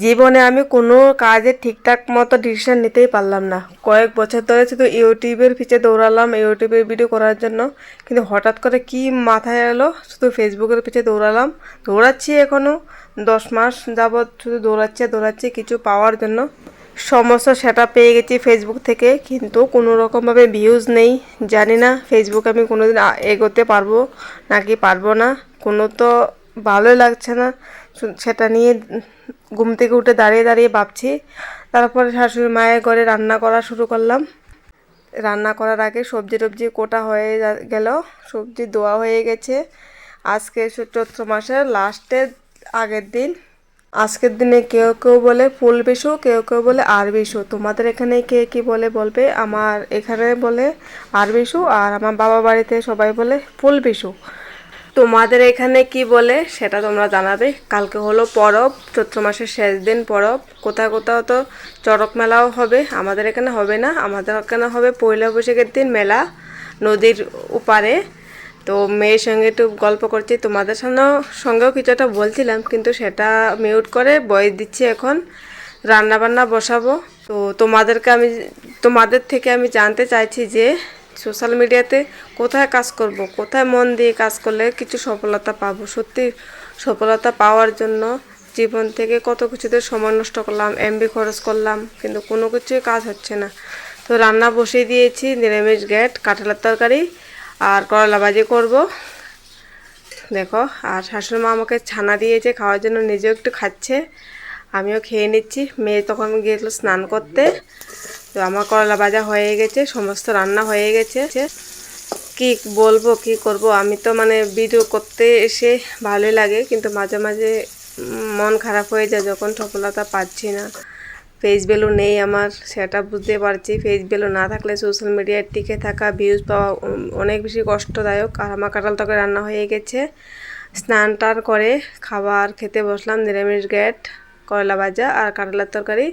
জীবনে আমি কোনো কাজে ঠিকঠাক মতো ডিসিশন নিতেই পারলাম না। কয়েক বছর ধরে শুধু ইউটিউবের পিছে দৌড়ালাম, ইউটিউবের ভিডিও করার জন্য। কিন্তু হঠাৎ করে কি মাথায় এলো? শুধু ফেসবুকের পিছে দৌড়ালাম। দৌড়াচ্ছি এখনও দশ মাস যাবৎ শুধু দৌড়াচ্ছি দৌড়াচ্ছি কিছু পাওয়ার জন্য। সমস্ত সেটা পেয়ে গেছি ফেসবুক থেকে। কিন্তু কোনো রকমভাবে ভিউজ নেই। জানি না ফেসবুক আমি কোনোদিন এগোতে পারব নাকি পারব না। কোনো তো ভালোই লাগছে না। সেটা নিয়ে ঘুম থেকে উঠে দাঁড়িয়ে দাঁড়িয়ে ভাবছি। তারপরে শাশুড়ি মায়ের ঘরে রান্না করা শুরু করলাম। রান্না করার আগে সবজি টবজি কোটা হয়ে গেল, সবজি ধোয়া হয়ে গেছে। আজকে চৈত্র মাসের লাস্টের আগের দিন। আজকের দিনে কেউ কেউ বলে ফুল বিশু কেউ কেউ বলে আর বিশু তোমাদের এখানে কে কি বলে বলবে? আমার এখানে বলে আর বিশু আর আমার বাবা বাড়িতে সবাই বলে ফুল বিশু তোমাদের এখানে কি বলে সেটা তোমরা জানাবে। কালকে হলো পরব, চৈত্র মাসের শেষ দিন পরব। কোথাও কোথাও তো চড়ক মেলাও হবে, আমাদের এখানে হবে না। আমাদের এখানে হবে পয়লা বৈশাখের দিন মেলা নদীর উপারে তো মেয়ের সঙ্গে একটু গল্প করছি, তোমাদের সঙ্গেও সঙ্গেও একটা বলছিলাম, কিন্তু সেটা মিউট করে বয়স দিচ্ছি এখন। রান্না বান্না বসাবো। তো তোমাদেরকে আমি, তোমাদের থেকে আমি জানতে চাইছি যে সোশ্যাল মিডিয়াতে কোথায় কাজ করব, কোথায় মন দিয়ে কাজ করলে কিছু সফলতা পাবো, সত্যি সফলতা পাওয়ার জন্য জীবন থেকে কত কিছুতে সময় নষ্ট করলাম এমবি খরচ করলাম, কিন্তু কোনো কিছুই কাজ হচ্ছে না। তো রান্না বসিয়ে দিয়েছি, নিরামিষ গ্যাট কাঁঠালের তরকারি আর করলা ভাজি করব। দেখো, আর শাশুড়ি মা আমাকে ছানা দিয়েছে, খাওয়ার জন্য নিজেও একটু খাচ্ছে, আমিও খেয়ে নিচ্ছি। মেয়ে তখন গিয়েছিল স্নান করতে। তো আমার করলা ভাজা হয়ে গেছে, সমস্ত রান্না হয়ে গেছে। কি বলব, কি করব? আমি তো মানে ভিডিও করতে এসে ভালোই লাগে, কিন্তু মাঝে মাঝে মন খারাপ হয়ে যায় যখন সফলতা পাচ্ছি না। ফেস ভ্যালু নেই আমার, সেটা বুঝতে পারছি। ফেস ভ্যালু না থাকলে সোশ্যাল মিডিয়ায় টিকে থাকা ভিউজ পাওয়া অনেক বেশি কষ্টদায়ক। আর আমার কাঁঠাল তরকারি রান্না হয়ে গেছে। স্নান টান করে খাবার খেতে বসলাম, নিরামিষ গ্যাট করলা ভাজা আর কাঁঠালের তরকারি।